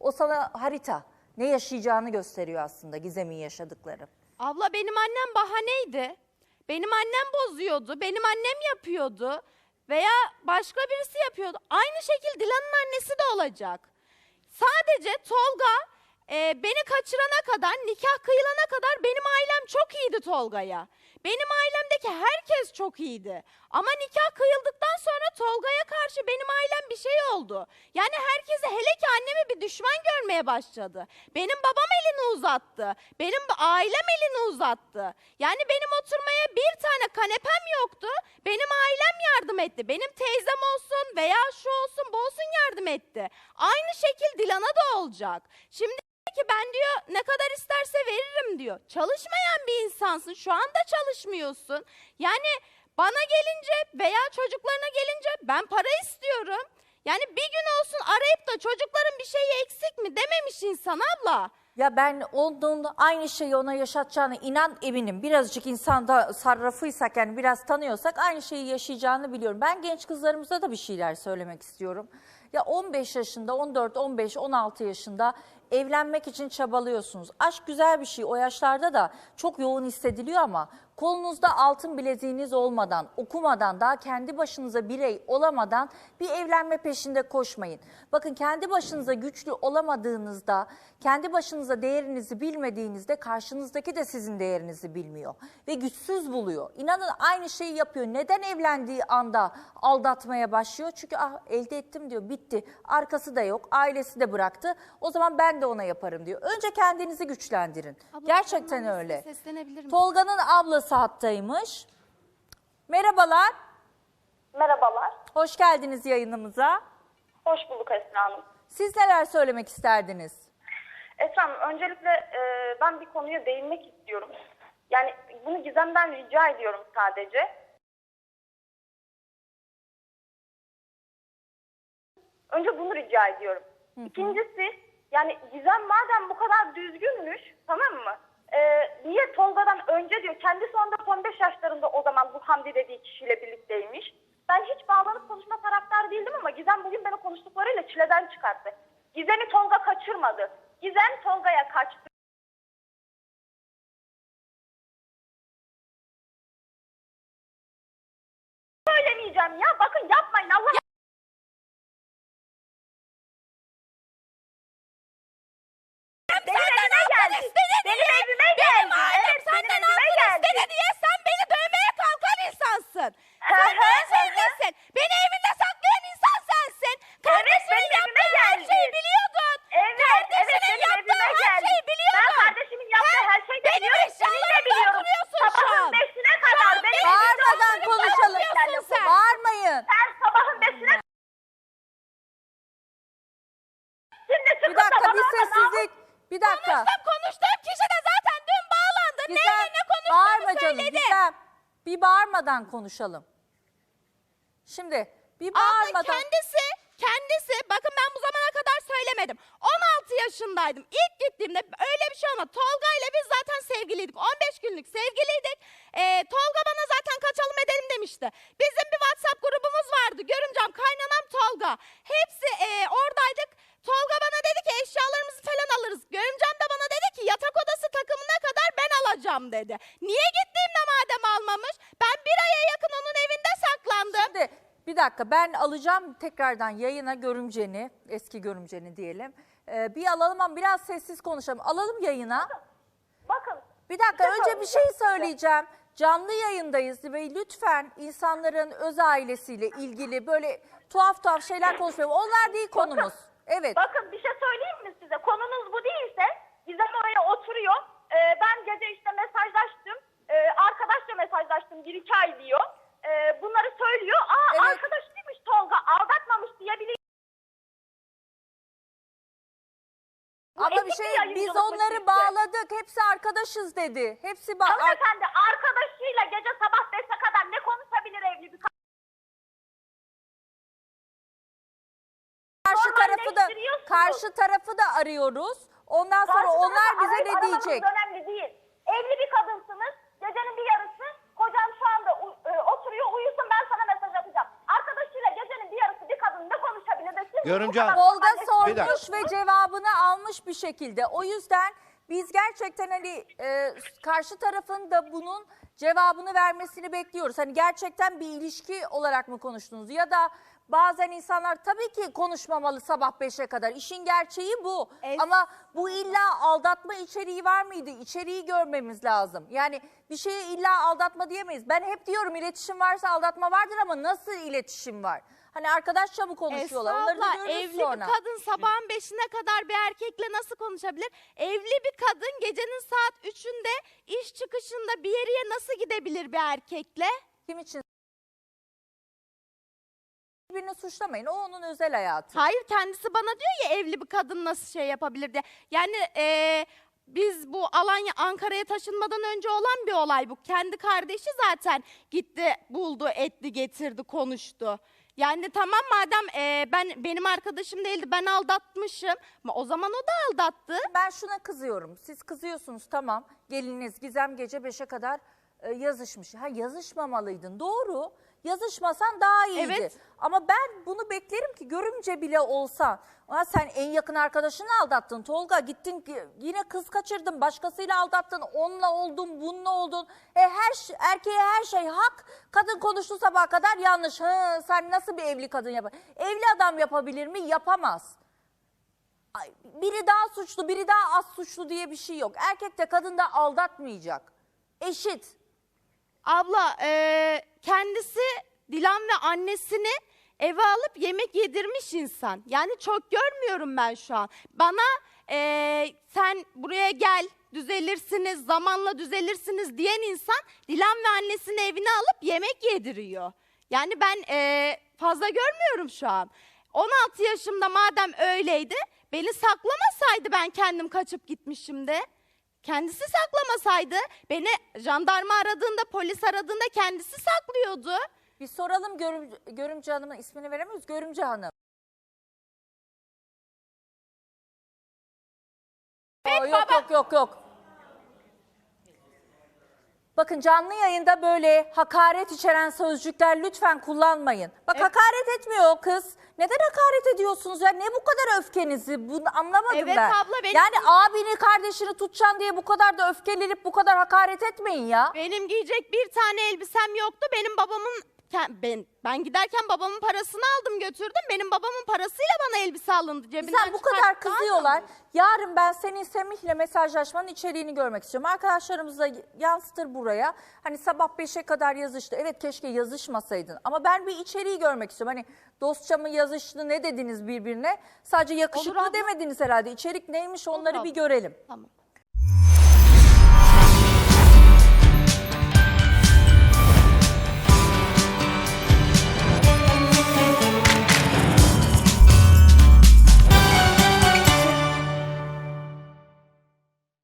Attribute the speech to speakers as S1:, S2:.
S1: O sana harita. Ne yaşayacağını gösteriyor aslında Gizem'in yaşadıkları.
S2: Abla benim annem bahaneydi. Benim annem bozuyordu. Benim annem yapıyordu. Veya başka birisi yapıyordu. Aynı şekilde Dilan'ın annesi de olacak. Sadece Tolga e, beni kaçırana kadar, nikah kıyılana kadar benim ailem çok iyiydi Tolga'ya. Benim ailemdeki herkes çok iyiydi. Ama nikah kıyıldıktan sonra Tolga'ya karşı benim ailem bir şey oldu. Yani herkese hele ki annemi bir düşman görmeye başladı. Benim babam elini uzattı. Benim ailem elini uzattı. Yani benim oturmaya bir tane kanepem yoktu. Benim ailem yardım etti. Benim teyzem olsun veya şu olsun bu olsun yardım etti. Aynı şekil Dilan'a da olacak. Şimdi ki ben diyor ne kadar isterse veririm diyor. Çalışmayan bir insansın. Şu anda çalışmıyorsun. Yani bana gelince veya çocuklarına gelince ben para istiyorum. Yani bir gün olsun arayıp da çocukların bir şeyi eksik mi dememiş insan abla.
S1: Ya ben onun aynı şeyi ona yaşatacağını inan eminim. Birazcık insanda sarrafıysak yani biraz tanıyorsak aynı şeyi yaşayacağını biliyorum. Ben genç kızlarımıza da bir şeyler söylemek istiyorum. Ya 15 yaşında, 14, 15, 16 yaşında evlenmek için çabalıyorsunuz. Aşk güzel bir şey. O yaşlarda da çok yoğun hissediliyor ama kolunuzda altın bileziğiniz olmadan, okumadan, daha kendi başınıza birey olamadan bir evlenme peşinde koşmayın. Bakın kendi başınıza güçlü olamadığınızda, kendi başınıza değerinizi bilmediğinizde karşınızdaki de sizin değerinizi bilmiyor ve güçsüz buluyor. İnanın aynı şeyi yapıyor. Neden evlendiği anda aldatmaya başlıyor? Çünkü ah elde ettim diyor, bitti. Arkası da yok, ailesi de bıraktı. O zaman ben de ona yaparım diyor. Önce kendinizi güçlendirin.
S2: Abla,
S1: Gerçekten öyle. Tolga'nın ablası hattaymış. Merhabalar,
S3: Merhabalar.
S1: hoş geldiniz yayınımıza.
S3: Hoş bulduk Esra Hanım.
S1: Siz neler söylemek isterdiniz?
S3: Esra Hanım öncelikle e, ben bir konuya değinmek istiyorum. Yani bunu Gizem'den rica ediyorum sadece. Önce bunu rica ediyorum. İkincisi yani Gizem madem bu kadar düzgünmüş tamam mı? E, niye Tolga'dan önce diyor kendisi 14-15 yaşlarında o zaman bu Hamdi dediği kişiyle birlikteymiş. Ben hiç bağlanıp konuşma taraftar değildim ama Gizem bugün beni konuştuklarıyla çileden çıkarttı. Gizem'i Tolga kaçırmadı. Gizem Tolga'ya kaçtı. Söylemeyeceğim ya. Bakın yapmayın Allah. Benim evime geldi. Benim evime geldi.
S2: Benim ailem
S3: Evet, benim
S2: senden
S3: evime
S2: altın
S3: geldi.
S2: istedi diye sen beni dövmeye kalkan insansın.
S3: Hı
S2: Sen
S3: hı,
S2: ben
S3: hı
S2: sevgilisin. Beni evinde saklayan insan sensin. Kardeşinin
S3: benim evime
S2: yaptığı her
S3: geldi.
S2: şeyi biliyordun.
S3: Evet, evet
S2: Kardeşinin
S3: benim
S2: yaptığı
S3: evime
S2: her
S3: geldi.
S2: şeyi biliyordun.
S3: Ben kardeşimin yaptığı
S2: He,
S3: her şeyi de
S2: benim
S3: biliyorum. Senin de
S2: eşyalarımda
S3: biliyorum.
S2: oturuyorsun şu
S3: Sabahın
S2: an.
S3: beşine
S2: Şu
S3: kadar
S2: an
S3: benim
S2: benim
S3: evimde
S1: Bağırmadan
S3: oturup
S1: konuşalım.
S3: konuşuyorsun sen.
S1: Bağırmayın.
S3: Sen sabahın beşine Şimdi
S1: Bir
S3: çıkıp da
S1: dakika
S3: bana
S1: bir
S3: orada
S1: sessizlik. Bir dakika.
S2: Konuştum konuştuğum kişi de zaten dün bağlandı.
S1: Gizem
S2: Neyle ne
S1: bağırma
S2: konuştuğumu
S1: canım
S2: söyledi.
S1: Gizem. Bir bağırmadan konuşalım. Şimdi bir
S2: Abla
S1: bağırmadan.
S2: kendisi, kendisi bakın ben bu zamana kadar söylemedim. 16 yaşındaydım. İlk gittiğimde öyle bir şey olmadı. Tolga ile biz zaten sevgiliydik. 15 günlük sevgiliydik. Ee, Tolga bana zaten kaçalım edelim demişti. Bizim bir WhatsApp grubumuz vardı. Görümcem, kaynanam Tolga. Hepsi e, oradaydık. Tolga eşyalarımızı falan alırız. Görümcem de bana dedi ki yatak odası takımına kadar ben alacağım dedi. Niye gittiğimde madem almamış? Ben bir aya yakın onun evinde saklandım.
S1: Şimdi bir dakika ben alacağım tekrardan yayına görümceni, eski görümceni diyelim. Ee, bir alalım ama biraz sessiz konuşalım. Alalım yayına.
S3: Bakın.
S1: Bir dakika
S3: Bir şey
S1: önce bir şey
S3: söyleyeceğim.
S1: Canlı yayındayız ve lütfen insanların öz ailesiyle ilgili böyle tuhaf tuhaf şeyler konuşmayalım. Onlar değil konumuz. Evet.
S3: Bakın bir şey söyleyeyim mi size? Konunuz bu değilse Gizem oraya oturuyor. Ee, ben gece işte mesajlaştım. Ee, arkadaşla mesajlaştım. Bir iki ay diyor. Ee, bunları söylüyor. Aa
S1: Evet.
S3: arkadaş değilmiş Tolga. Aldatmamış diyebiliyor.
S1: Ama bir şey biz onları bağladık. Hepsi arkadaşız dedi. Hepsi bak
S3: Hanımefendi arkadaşıyla gece sabah
S1: tarafı da karşı tarafı da arıyoruz. Ondan sonra
S3: Karşı
S1: onlar
S3: tarafı
S1: bize
S3: arayıp
S1: ne
S3: aramanız
S1: diyecek?
S3: önemli değil. Evli bir kadınsınız. Gecenin bir yarısı kocam şu anda u- e, oturuyor uyusun ben sana mesaj atacağım. Arkadaşıyla gecenin bir yarısı bir kadın ne konuşabilir de siz
S4: Görümce
S3: bu kadar
S4: Hanım.
S1: Tolga
S3: normal-
S4: Bir dakika.
S1: sormuş ve cevabını almış bir şekilde. O yüzden biz gerçekten hani e, karşı tarafın da bunun cevabını vermesini bekliyoruz. Hani gerçekten bir ilişki olarak mı konuştunuz ya da bazen insanlar tabii ki konuşmamalı sabah 5'e kadar. İşin gerçeği bu.
S2: Es-
S1: Ama bu illa aldatma içeriği var mıydı? İçeriği görmemiz lazım. Yani bir şeye illa aldatma diyemeyiz. Ben hep diyorum iletişim varsa aldatma vardır ama nasıl iletişim var? Hani arkadaşça mı konuşuyorlar?
S2: Esra
S1: Onları da
S2: abla,
S1: görürüz
S2: evli
S1: sonra.
S2: bir kadın sabahın beşine kadar bir erkekle nasıl konuşabilir? Evli bir kadın gecenin saat üçünde iş çıkışında bir yere nasıl gidebilir bir erkekle?
S1: Kim için? Birbirini suçlamayın. O onun özel hayatı.
S2: Hayır kendisi bana diyor ya evli bir kadın nasıl şey yapabilir diye. Yani eee, biz bu Alanya Ankara'ya taşınmadan önce olan bir olay bu. Kendi kardeşi zaten gitti buldu etti getirdi konuştu. Yani tamam madem eee, ben benim arkadaşım değildi ben aldatmışım. Ama o zaman o da aldattı.
S1: Ben şuna kızıyorum. Siz kızıyorsunuz tamam. Gelininiz Gizem gece 5'e kadar e, yazışmış. Ha yazışmamalıydın. Doğru. Yazışmasan daha iyiydi.
S2: Evet.
S1: Ama ben bunu beklerim ki görümce bile olsa. Ha, sen en yakın arkadaşını aldattın Tolga. Gittin yine kız kaçırdın. Başkasıyla aldattın. Onunla oldun, bununla oldun. E, her erkeğe her şey hak. Kadın konuştu sabaha kadar yanlış. Hı, sen nasıl bir evli kadın yapar? Evli adam yapabilir mi? Yapamaz. Biri daha suçlu, biri daha az suçlu diye bir şey yok. Erkek de kadın da aldatmayacak. Eşit.
S2: Abla eee, kendisi Dilan ve annesini eve alıp yemek yedirmiş insan. Yani çok görmüyorum ben şu an. Bana eee, sen buraya gel düzelirsiniz zamanla düzelirsiniz diyen insan Dilan ve annesini evine alıp yemek yediriyor. Yani ben eee, fazla görmüyorum şu an. 16 yaşımda madem öyleydi beni saklamasaydı ben kendim kaçıp gitmişim de. Kendisi saklamasaydı beni jandarma aradığında polis aradığında kendisi saklıyordu.
S1: Bir soralım görüm, Görümce Hanım'ın ismini veremiyoruz. Görümce Hanım. Aa, yok yok yok yok. Bakın canlı yayında böyle hakaret içeren sözcükler lütfen kullanmayın. Bak hakaret etmiyor o kız. Neden hakaret ediyorsunuz ya? Ne bu kadar öfkenizi? Bunu anlamadım
S2: Evet
S1: ben.
S2: abla, benim-
S1: Yani abini kardeşini tutacaksın diye bu kadar da öfkelenip bu kadar hakaret etmeyin ya.
S2: Benim giyecek bir tane elbisem yoktu. Benim babamın ben ben giderken babamın parasını aldım götürdüm. Benim babamın parasıyla bana elbise alındı cebinden.
S1: Sen bu kadar
S2: çıkarttı,
S1: kızıyorlar.
S2: almadı.
S1: Yarın ben senin Semih'le mesajlaşmanın içeriğini görmek istiyorum. Arkadaşlarımız da yansıtır buraya. Hani sabah 5'e kadar yazıştı. Evet keşke yazışmasaydın. Ama ben bir içeriği görmek istiyorum. Hani dostça mı yazıştı ne dediniz birbirine? Sadece yakışıklı
S2: abla.
S1: demediniz herhalde. İçerik neymiş onları
S2: abla.
S1: bir görelim.
S2: Tamam.